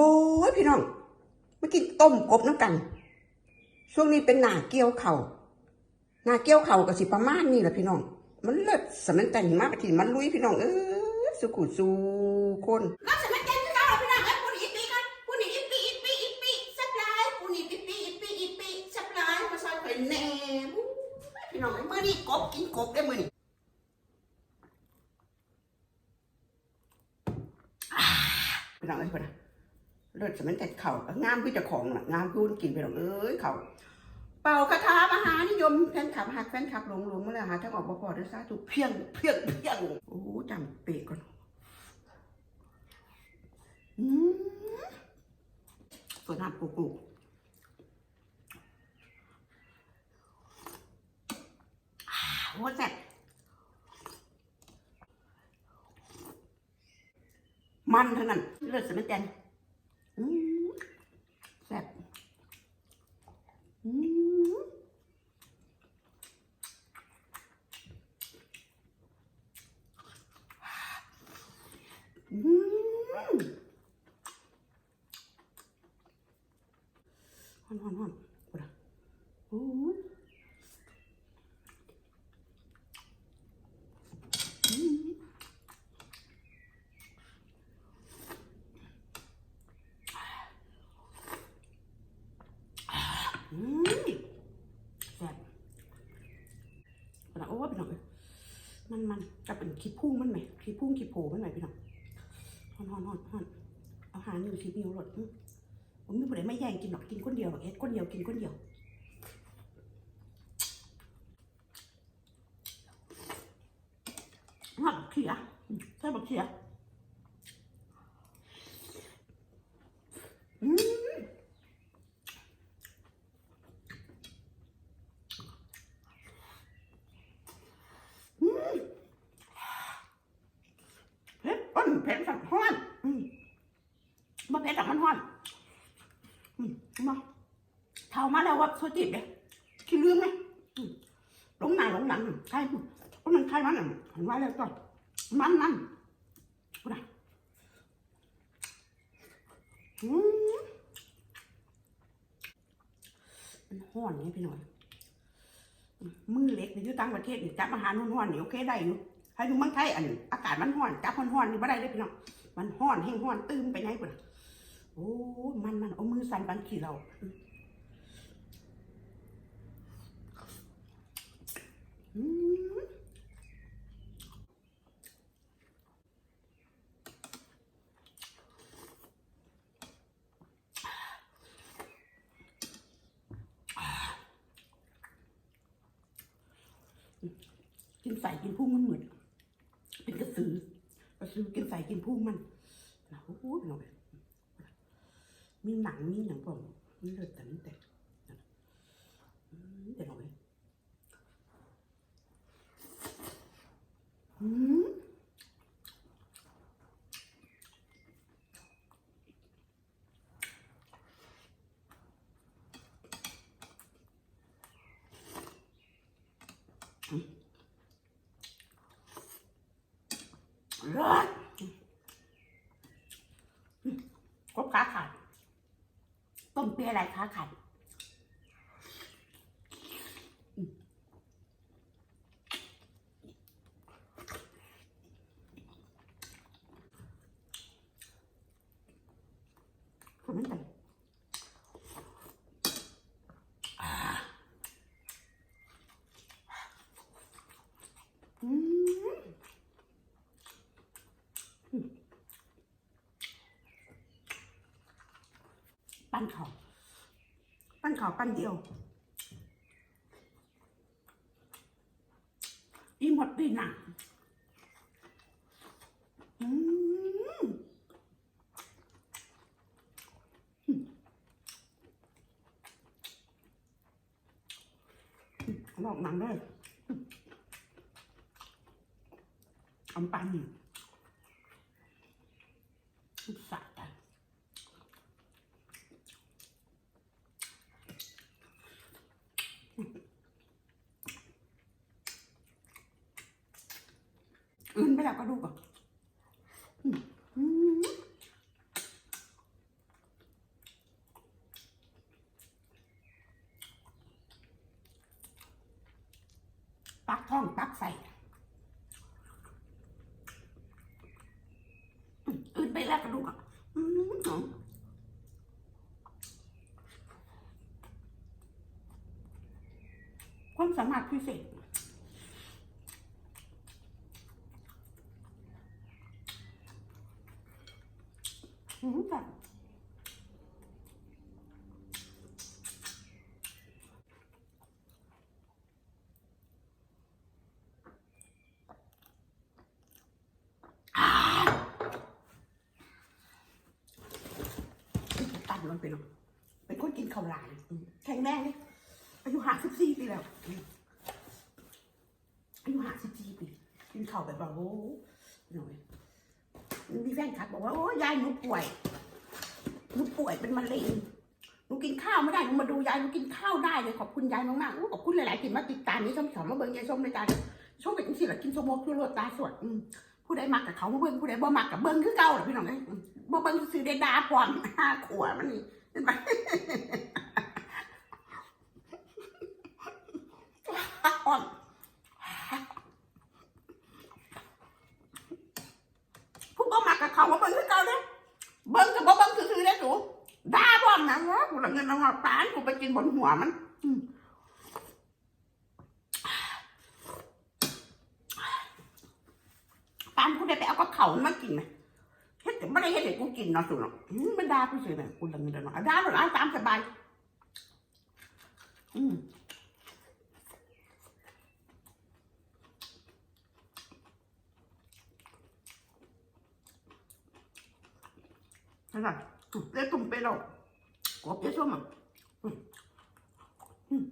โบยพี่น้องมากินต้มกบน้ำกัน ช่วงนี้เป็นหนาเกี่ยวเข่าหนาเกี่ยวเข่ากับสิประมาณนี้แหละพี่น้อง มันเลิศสมันแต่งมากทีมันลุยพี่น้องเออสุขุสูคนน้ำสมัยเจนก็เราไปนั่งแล้วปูนี่อีปีกันปูนี่อีปีอีปีอีปีสับลายปูนี่อีปีอีปีอีปีสับลายมาซอยข่อยแหน่พี่น้องเมื่อนี้กบกินกบได้มือนี่พี่น้องเอ้ยพี่น้อ เลิศสมันแต่เข่างามพี่เจ้าของน่ะงามพี่อุ่นกินพี่น้องเอ้ยเข่าเป่าคาถามหานิยมแฟนคลับหักแฟนคลับหลงหลงมาแล้วหาทางออกบ่พอเด้อสาธุเพียงเพียงเพียงโอ้จำเปะก่อนอืมสวนน้ำปูปูอ่าโหแซ่บมันเท่านั้นเลือดสมัยแจนอืมแซ่บ อืมอืมฮอนฮอนฮอนกูนะโอ้ยอืม อืมแซ่บกูนะโอ้พี่น้องเอ้ยมันมันจะเป็นขี้พุ่งมันไหมขี้พุ่งขี้โผล่มันไหมพี่น้องฮอนฮอนฮอนฮอนเอาหารอยู่ที่นิ้วรถผมไม่ผู้ใดไม่แย่งกินหรอกกินคนเดียวหรอกเอ็ดคนเดียวกินคนเดียวหักเขียอืมใช่บักเขียอืมอืม เผ็ดอ้นเผ็ดสักห้อนมาเผ็ดสักห้อนห้อนมาเท่ามาแล้วว่าโซจิบเลยคิดลืมไหมหลงหนาหลงหลังใช่เพราะมันใช่มันอะห็นว่าแล้วก็มันมันกูนะอืมมันห้อนไงพี่หน่อยมือเล็กในยุต่างประเทศนี่จับอาหารห้อนๆนี่โอเคได้อยู่ ให้ดูเมันไทยอันนี้อากาศมันห้อนจับห้อนๆนี่ไม่ได้เลยพี่น้องมันห้อนแห้งห้อนตื้มไปไหนกูนโอ้มันมันเอามือสั่นปันขี่เราอืมกินใส่กินพุ่งมันเหมือ นเป็นกระสือกระสือกินใส่กินพุ่งมันนะโอ้โหเป็นไปมีหนังมีหนังผมนี่เลือดแต่นี่แต่อืมเดี๋ยวหน่อยอืม รอดกบขาขาดต้มเปี๊ยะอะไรคะไข่อืมคนนั้นแต่อ่าอืมอืม ปั้นเขาปั้นขาปั้นเดียวอีหมดดีหนังอืมลอกหนังเลยอำปันส อื่นไปแล้วก็ดูก่อนปักท่องปักใส่อื่นไปแล้วก็ดูก่อนความสามารถพิเศษ ตัดมันไปหน่อยเป็นคนกินข้าวหลามอืมแข็งแรงเลยอายุห้าสิบสี่ปีแล้วอายุห้าสิบสี่ปีกินข้าวแบบว่าโอ้หน่อยมีแฟนคลับบอกว่าโอ้ยายหนูป่วยหนูป่วยเป็นมะเร็งหนูกินข้าวไม่ได้หนูมาดูยายหนูกินข้าวได้เลยขอบคุณยายมากๆอู้ขอบคุณหลายๆที่มาติดตามนี้ส้มสอนมาเบิ่งยายส้มในการส้มเป็นสิละกินสมกคือรวดตาสวดผู้ใดมักกับเขามาเบิ่งผู้ใดบ่มักกับเบิ่งคือเก่าหละพี่น้องเอ้ย มบ่เบิ่งซื้อได้ดาพร้อมห้าขวบมันนี่เห็นไหมอ่อนผู้บ่มักกับเขามาเบิ่งคือเก่าเด้อเบิ้งกับบ่เบิ้งซื่อๆได้สูด่าบ่นะว่ากูละเงินเอามาปานกูไปกินบนหัวมันปานกูได้ไปเอากับเขามากินไหม เฮ็ไม่ได้เฮ็ดให้กูกินเนาะสูเนาะอืมมันด่ากูซื่อๆกูละเงินเนาะด่าหรอกเอาตามสบาย อืมนั่นแหละเดี๋ยวตุ่มไปแล้วกบจะส้มอะอืมอืม